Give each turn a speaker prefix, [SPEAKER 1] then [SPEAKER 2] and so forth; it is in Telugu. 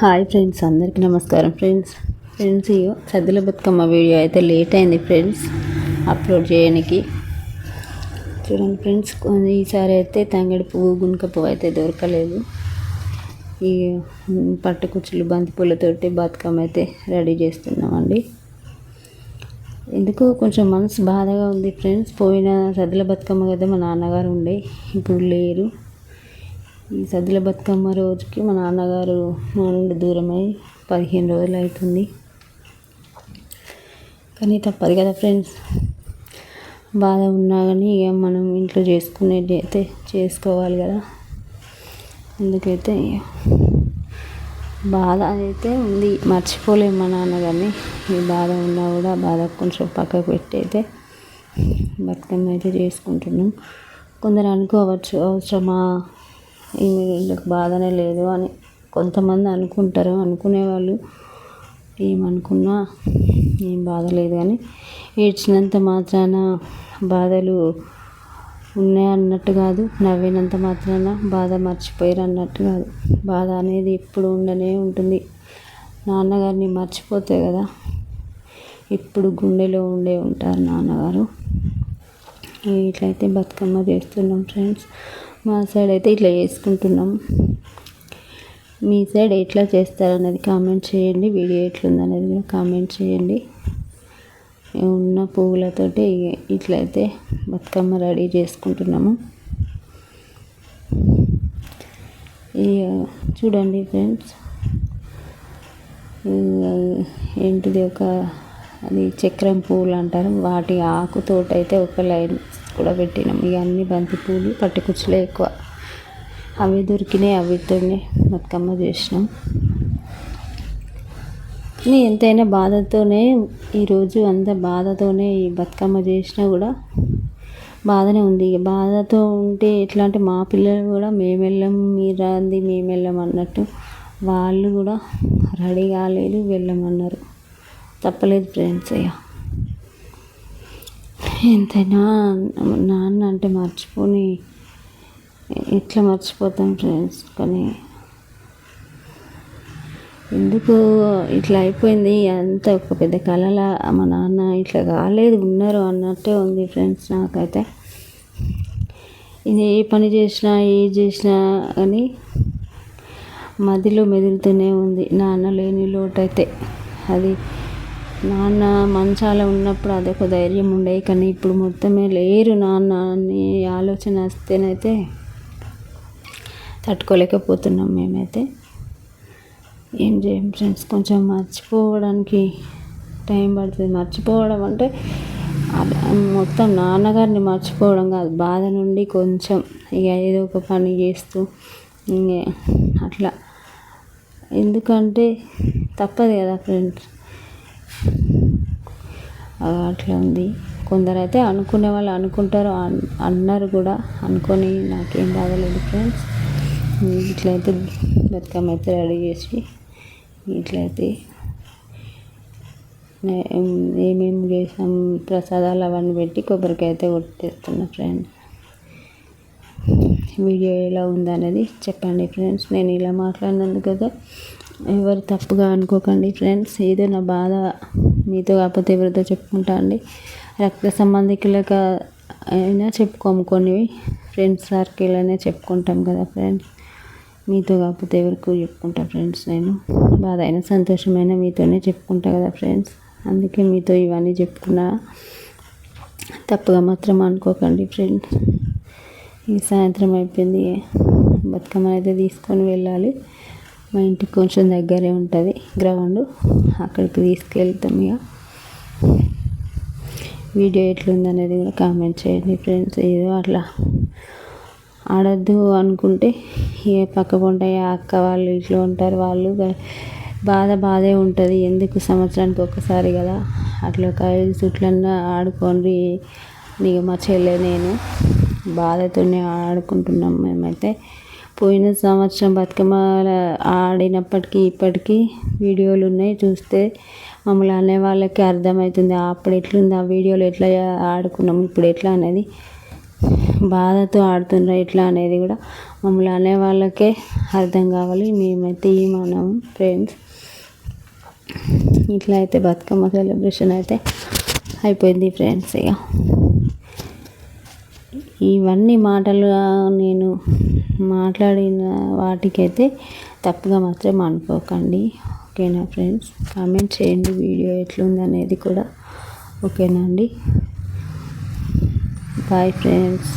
[SPEAKER 1] హాయ్ ఫ్రెండ్స్ అందరికీ నమస్కారం. ఫ్రెండ్స్ ఫ్రెండ్స్ ఇయో సద్దుల బతుకమ్మ వీడియో అయితే లేట్ అయింది ఫ్రెండ్స్ అప్లోడ్ చేయడానికి. చూడండి ఫ్రెండ్స్ కొన్ని ఈసారి అయితే తంగడి పువ్వు గునుక పువ్వు అయితే దొరకలేదు. ఈ పట్టుకుచ్చులు బంతి పూలతోటి బతుకమ్మ అయితే రెడీ చేస్తున్నామండి. ఎందుకు కొంచెం మనసు బాధగా ఉంది ఫ్రెండ్స్ పోయిన సద్దుల బతుకమ్మ కదా మా నాన్నగారు ఉండే ఇప్పుడు లేరు. ఈ సద్దుల బతుకమ్మ రోజుకి మా నాన్నగారు మా నుండి దూరమై పదిహేను రోజులు అవుతుంది. కానీ తప్పదు కదా ఫ్రెండ్స్. బాధ ఉన్నా కానీ ఇక మనం ఇంట్లో చేసుకునేది అయితే చేసుకోవాలి కదా. అందుకైతే బాధ అయితే ఉంది. మర్చిపోలేము మా నాన్నగారిని. ఈ బాధ ఉన్నా కూడా బాధ కొంచెం పక్కకు పెట్టి అయితే బతుకమ్మ అయితే చేసుకుంటున్నాం. కొందరు అనుకోవచ్చు అవసరమా వీళ్ళకి బాధనే లేదు అని కొంతమంది అనుకుంటారు. అనుకునేవాళ్ళు ఏమనుకున్నా ఏం బాధ లేదు కానీ ఏడ్చినంత మాత్రాన బాధలు ఉన్నాయి అన్నట్టు కాదు నవ్వినంత మాత్రాన బాధ మర్చిపోయారు అన్నట్టు కాదు. బాధ అనేది ఎప్పుడు ఉండనే ఉంటుంది. నాన్నగారిని మర్చిపోతే కదా ఇప్పుడు గుండెలో ఉండే ఉంటారు నాన్నగారు. ఇట్లయితే బతుకమ్మ చేస్తున్నాం ఫ్రెండ్స్. మా సైడ్ అయితే ఇట్లా చేసుకుంటున్నాం. మీ సైడ్ ఎట్లా చేస్తారన్నది కామెంట్ చేయండి. వీడియో ఎట్లుందనేది కూడా కామెంట్ చేయండి. ఉన్న పువ్వులతోటి ఇట్లయితే బతుకమ్మ రెడీ చేసుకుంటున్నాము. చూడండి ఫ్రెండ్స్. ఏంటిది ఒక అది చక్రం పూలు అంటారు. వాటి ఆకుతోటైతే ఒక లైన్ కూడా పెట్టినాం. ఇక అన్ని బంతి పూలు పట్టుకుచ్చులే ఎక్కువ. అవి దొరికినాయి అవితోనే బతుకమ్మ చేసినాం. కానీ ఎంతైనా బాధతోనే ఈరోజు అంత బాధతోనే ఈ బతుకమ్మ చేసినా కూడా బాధనే ఉంది. బాధతో ఉంటే ఎట్లా అంటే మా పిల్లలు కూడా మేము వెళ్ళాం మీరు రాంది మేము వెళ్ళాం అన్నట్టు వాళ్ళు కూడా రెడీ కాలేదు వెళ్ళమన్నారు. తప్పలేదు ఫ్రెండ్స్ అయ్యా. ఎంతైనా నాన్న అంటే మర్చిపోని ఎట్లా మర్చిపోతాం ఫ్రెండ్స్ కానీ ఎందుకు ఇట్లా అయిపోయింది? అంత ఒక పెద్ద కళలా మా నాన్న ఇట్లా కాలేదు ఉన్నారు అన్నట్టే ఉంది ఫ్రెండ్స్ నాకైతే. ఇది ఏ పని చేసినా ఏ చేసినా కానీ మదిలో మెదులుతూనే ఉంది. నాన్న లేని లోటైతే అది నాన్న మంచాల ఉన్నప్పుడు అదొక ధైర్యం ఉండే కానీ ఇప్పుడు మొత్తమే లేరు నాన్న అని ఆలోచన వస్తేనైతే తట్టుకోలేకపోతున్నాం మేమైతే. ఏం చేయం ఫ్రెండ్స్? కొంచెం మర్చిపోవడానికి టైం పడుతుంది. మర్చిపోవడం అంటే మొత్తం నాన్నగారిని మర్చిపోవడం కాదు. బాధ నుండి కొంచెం ఇక ఏదో ఒక పని చేస్తూ అట్లా. ఎందుకంటే తప్పదు కదా ఫ్రెండ్స్? అట్లా ఉంది. కొందరైతే అనుకునే వాళ్ళు అనుకుంటారు అన్నారు కూడా. అనుకొని నాకేం బాగలేదు ఫ్రెండ్స్. ఇట్లయితే బతుకమ్మ అయితే రెడీ చేసి ఇట్లయితే ఏమేమి చేసాం ప్రసాదాలు అవన్నీ పెట్టి కొబ్బరికాయ అయితే కొట్టేస్తున్నా ఫ్రెండ్స్ వీడియో ఎలా ఉందనేది చెప్పండి ఫ్రెండ్స్. నేను ఇలా మాట్లాడినందుకు కదా ఎవరు తప్పుగా అనుకోకండి ఫ్రెండ్స్. ఏదో నా బాధ మీతో కాకపోతే ఎవరితో చెప్పుకుంటా అండి. రక్త సంబంధికులకు అయినా చెప్పుకోము. కొన్ని ఫ్రెండ్స్ సర్కిల్ అయినా చెప్పుకుంటాం కదా ఫ్రెండ్స్. మీతో కాకపోతే ఎవరికి చెప్పుకుంటా ఫ్రెండ్స్ నేను. బాధ అయినా సంతోషమైన మీతోనే చెప్పుకుంటా కదా ఫ్రెండ్స్. అందుకే మీతో ఇవన్నీ చెప్పుకున్నా తప్పుగా మాత్రం అనుకోకండి ఫ్రెండ్స్. ఈ సాయంత్రం అయిపోయింది. బతుకమ్మ అయితే తీసుకొని వెళ్ళాలి. మా ఇంటికి కొంచెం దగ్గరే ఉంటుంది గ్రౌండ్. అక్కడికి తీసుకెళ్తాం ఇక వీడియో ఎట్లుంది అనేది కూడా కామెంట్ చేయండి ఫ్రెండ్స్. ఏదో అట్లా ఆడద్దు అనుకుంటే ఏ పక్క ఉంటాయి అక్క వాళ్ళు ఇట్లా ఉంటారు. వాళ్ళు బాధ బాధే ఉంటుంది. ఎందుకు సంవత్సరానికి ఒక్కసారి కదా? అట్లా ఐదు చుట్లన్నా ఆడుకోండి. నీకు మా చెల్లె నేను బాధతోనే ఆడుకుంటున్నాం మేమైతే. పోయిన సంవత్సరం బతుకమ్మ ఆడినప్పటికీ ఇప్పటికీ వీడియోలు ఉన్నాయి. చూస్తే మమ్మల్ని అనే వాళ్ళకి అర్థమవుతుంది అప్పుడు ఎట్లుంది? ఆ వీడియోలు ఎట్లా ఆడుకున్నాం? ఇప్పుడు ఎట్లా అనేది బాధతో ఆడుతుండ్రా ఎట్లా అనేది కూడా మమ్మల్ని అనే వాళ్ళకే అర్థం కావాలి. మేమైతే ఈ మనం ఫ్రెండ్స్. ఇట్లా అయితే బతుకమ్మ సెలబ్రేషన్ అయితే అయిపోయింది ఫ్రెండ్స్. ఇక ఇవన్నీ మాటలుగా నేను మాట్లాడిన వాటికైతే తప్పుగా మాత్రం అనుకోకండి. ఓకేనా ఫ్రెండ్స్? కామెంట్ చేయండి వీడియో ఎట్లుందనేది కూడా. ఓకేనా అండి? Bye friends.